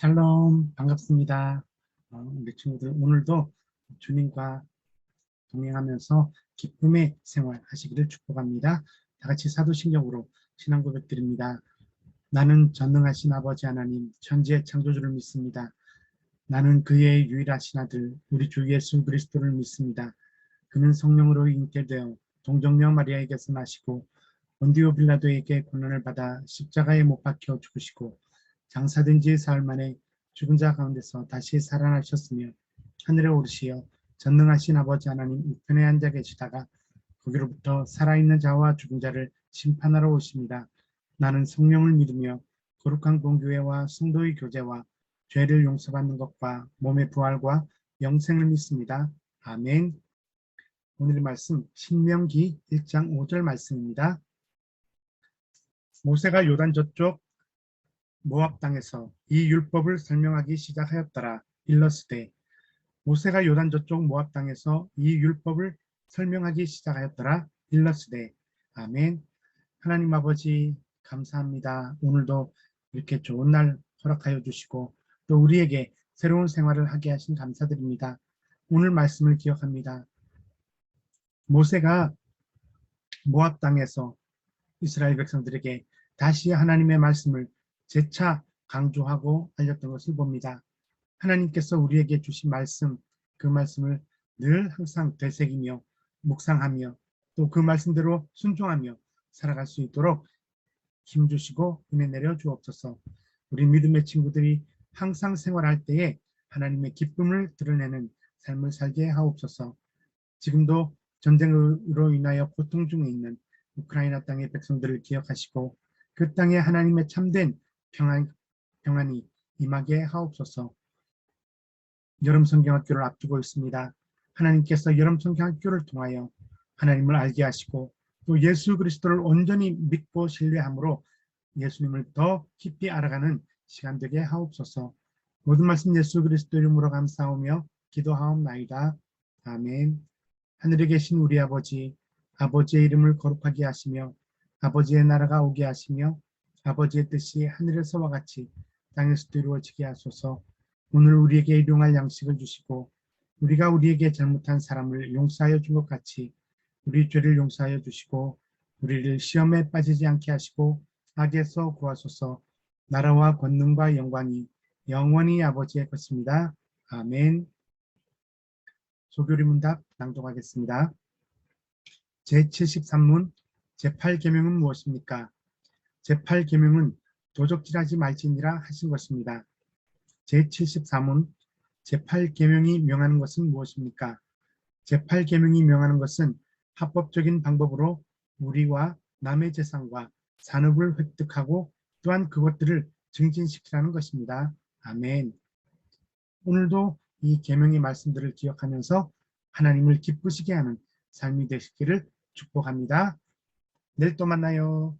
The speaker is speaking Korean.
샬롬 반갑습니다. 어, 우리 친구들 오늘도 주님과 동행하면서 기쁨의 생활 하시기를 축복합니다. 다 같이 사도신경으로 신앙 고백 드립니다. 나는 전능하신 아버지 하나님 천지의 창조주를 믿습니다. 나는 그의 유일하신 아들 우리 주 예수 그리스도를 믿습니다. 그는 성령으로 잉태되어 동정녀 마리아에게서 나시고 본디오 빌라도에게 고난을 받아 십자가에 못 박혀 죽으시고 장사된 지 사흘 만에 죽은 자 가운데서 다시 살아나셨으며 하늘에 오르시어 전능하신 아버지 하나님 우편에 앉아 계시다가 거기로부터 살아있는 자와 죽은 자를 심판하러 오십니다. 나는 성령을 믿으며 거룩한 공교회와 성도의 교제와 죄를 용서받는 것과 몸의 부활과 영생을 믿습니다. 아멘. 오늘의 말씀 신명기 1장 5절 말씀입니다. 모세가 요단 저쪽 모압 땅에서 이 율법을 설명하기 시작하였더라. 일러스되 모세가 요단 저쪽 모압 땅에서 이 율법을 설명하기 시작하였더라. 일러스되 아멘. 하나님 아버지 감사합니다. 오늘도 이렇게 좋은 날 허락하여 주시고 또 우리에게 새로운 생활을 하게 하신 감사드립니다. 오늘 말씀을 기억합니다. 모세가 모압 땅에서 이스라엘 백성들에게 다시 하나님의 말씀을 재차 강조하고 알렸던 것을 봅니다. 하나님께서 우리에게 주신 말씀, 그 말씀을 늘 항상 되새기며 묵상하며 또 그 말씀대로 순종하며 살아갈 수 있도록 힘 주시고 은혜 내려 주옵소서. 우리 믿음의 친구들이 항상 생활할 때에 하나님의 기쁨을 드러내는 삶을 살게 하옵소서. 지금도 전쟁으로 인하여 고통 중에 있는 우크라이나 땅의 백성들을 기억하시고 그 땅에 하나님의 참된 평안, 평안이 임하게 하옵소서. 여름 성경학교를 앞두고 있습니다. 하나님께서 여름 성경학교를 통하여 하나님을 알게 하시고 또 예수 그리스도를 온전히 믿고 신뢰함으로 예수님을 더 깊이 알아가는 시간 되게 하옵소서. 모든 말씀 예수 그리스도 이름으로 감사하며 기도하옵나이다. 아멘. 하늘에 계신 우리 아버지, 아버지의 이름을 거룩하게 하시며 아버지의 나라가 오게 하시며 아버지의 뜻이 하늘에서와 같이 땅에서도 이루어지게 하소서 오늘 우리에게 일용할 양식을 주시고 우리가 우리에게 잘못한 사람을 용서하여 준 것 같이 우리 죄를 용서하여 주시고 우리를 시험에 빠지지 않게 하시고 악에서 구하소서 나라와 권능과 영광이 영원히 아버지의 것입니다. 아멘 소교리 문답 낭독하겠습니다. 제73문 제8계명은 무엇입니까? 제8계명은 도적질하지 말지니라 하신 것입니다. 제74문 제8계명이 명하는 것은 무엇입니까? 제8계명이 명하는 것은 합법적인 방법으로 우리와 남의 재산과 산업을 획득하고 또한 그것들을 증진시키라는 것입니다. 아멘. 오늘도 이 계명의 말씀들을 기억하면서 하나님을 기쁘시게 하는 삶이 되시기를 축복합니다. 내일 또 만나요.